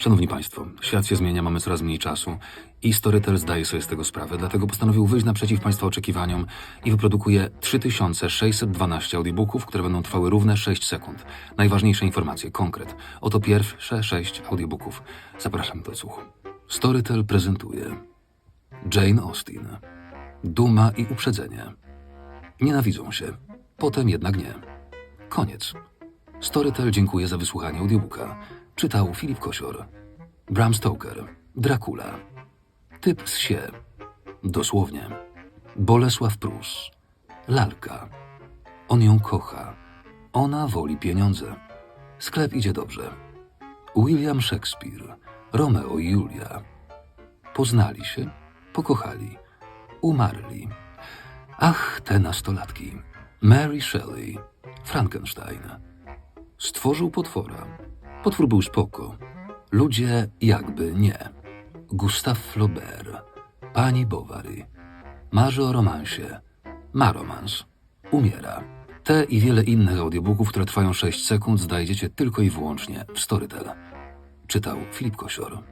Szanowni Państwo, świat się zmienia, mamy coraz mniej czasu i Storytel zdaje sobie z tego sprawę, dlatego postanowił wyjść naprzeciw Państwa oczekiwaniom i wyprodukuje 3612 audiobooków, które będą trwały równe 6 sekund. Najważniejsze informacje, konkret. Oto pierwsze 6 audiobooków. Zapraszam do odsłuchu. Storytel prezentuje Jane Austen. Duma i uprzedzenie. Nienawidzą się, potem jednak nie. Koniec. Storytel dziękuję za wysłuchanie audiobooka. Czytał Filip Kosior. Bram Stoker. Dracula. Typ z sie. Dosłownie. Bolesław Prus. Lalka. On ją kocha. Ona woli pieniądze. Sklep idzie dobrze. William Shakespeare. Romeo i Julia. Poznali się, pokochali, umarli. Ach, te nastolatki. Mary Shelley. Frankenstein. Stworzył potwora. Potwór był spoko. Ludzie jakby nie. Gustave Flaubert. Pani Bovary. Marzy o romansie. Ma romans. Umiera. Te i wiele innych audiobooków, które trwają 6 sekund, znajdziecie tylko i wyłącznie w Storytel. Czytał Filip Kosior.